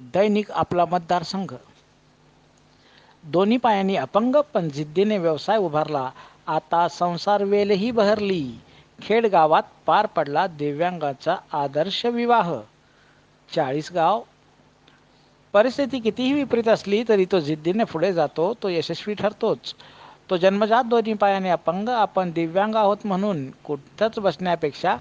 दैनिक आपला मतदारसंघ. दोन्ही पायांनी अपंग पण जिद्दीने व्यवसाय उभारला. आता संसार वेलही बहरली. खेड गावात पार पडला दिव्यांगाचा आदर्श विवाह. चाळीसगाव. परिस्थिती कितीही विपरीत असली तरी तो जिद्दीने पुढे जातो तो यशस्वी ठरतोच. तो जन्मजात दोन्ही पायाने अपंग आपण दिव्यांग आहोत म्हणून कुठंच बसण्यापेक्षा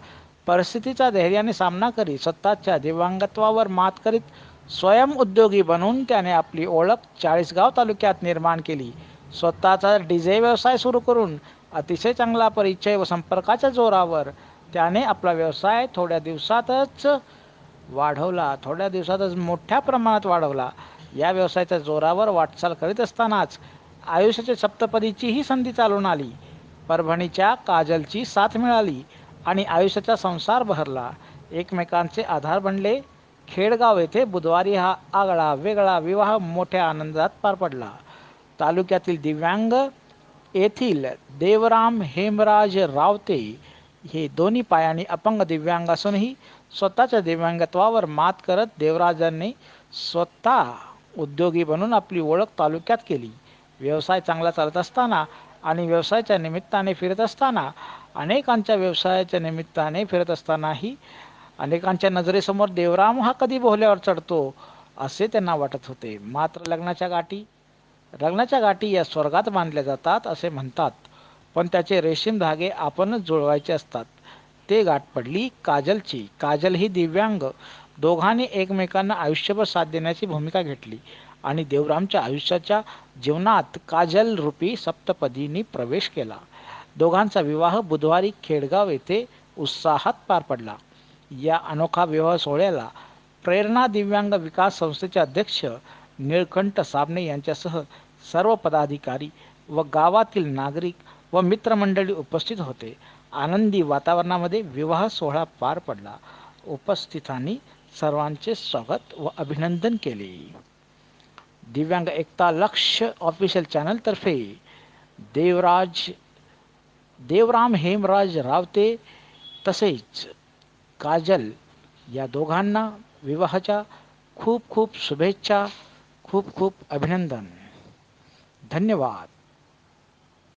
परिस्थितीचा धैर्याने सामना करीत स्वतःच्या दिव्यांगत्वावर मात करीत स्वयंउद्योगी बनून त्याने आपली ओळख चाळीसगाव तालुक्यात निर्माण केली. स्वतःचा डीजे व्यवसाय सुरू करून अतिशय चांगला परिचय व संपर्काच्या जोरावर त्याने आपला व्यवसाय थोड्या दिवसातच वाढवला. थोड्या दिवसातच मोठ्या प्रमाणात वाढवला. या व्यवसायाच्या जोरावर वाटचाल करीत असतानाच आयुष्याच्या सप्तपदीची ही संधी चालून आली. परभणीच्या काजलची साथ मिळाली आणि आयुष्याचा संसार बहरला. एकमेकांचे आधार बनले खेडगाव येथे बुधवारी हा आगळा वेगळा विवाह मोठ्या आनंदात पार पडला. तालुक्यातील दिव्यांग येथील देवराम हेमराज रावते हे दोन्ही पायाने अपंग दिव्यांग असूनही स्वतःच्या दिव्यांगत्वावर मात करत देवराजांनी स्वतः उद्योगी बनून आपली ओळख तालुक्यात केली. व्यवसाय चांगला चालत असताना आणि व्यवसायाच्या निमित्ताने फिरत असताना अनेकांच्या व्यवसायाच्या निमित्ताने फिरत असतानाही अनेकांच्या नजरेसमोर देवराम हा कधी बोहल्यावर चढतो असे त्यांना वाटत होते. मात्र लग्नाच्या गाठी लग्नाच्या गाठी या स्वर्गात बांधल्या जातात असे म्हणतात. पण त्याचे रेशीम धागे आपणच जुळवायचे असतात. ते गाठ पडली काजलची. काजल ही दिव्यांग. दोघांनी एकमेकांना आयुष्यभर साथ देण्याची भूमिका घेतली. आणि देवरामच्या आयुष्याच्या जीवनात काजल रूपी सप्तपदींनी प्रवेश केला. दोघांचा विवाह बुधवारी खेडगाव येथे उत्साहात पार पडला. या अनोखा विवाह सोहळ्याला प्रेरणा दिव्यांग विकास संस्थेचे अध्यक्ष निळकंठ साबणे यांच्यासह सर्व पदाधिकारी व गावातील नागरिक व मित्रमंडळी उपस्थित होते. आनंदी वातावरणामध्ये विवाह सोहळा पार पडला. उपस्थितांनी सर्वांचे स्वागत व अभिनंदन केले. दिव्यांग एकता लक्ष ऑफिशियल चॅनलतर्फे देवराज देवराम हेमराज रावते तसेच काजल या दोघांना विवाहाच्या खूप खूप शुभेच्छा खूप खूप अभिनंदन. धन्यवाद.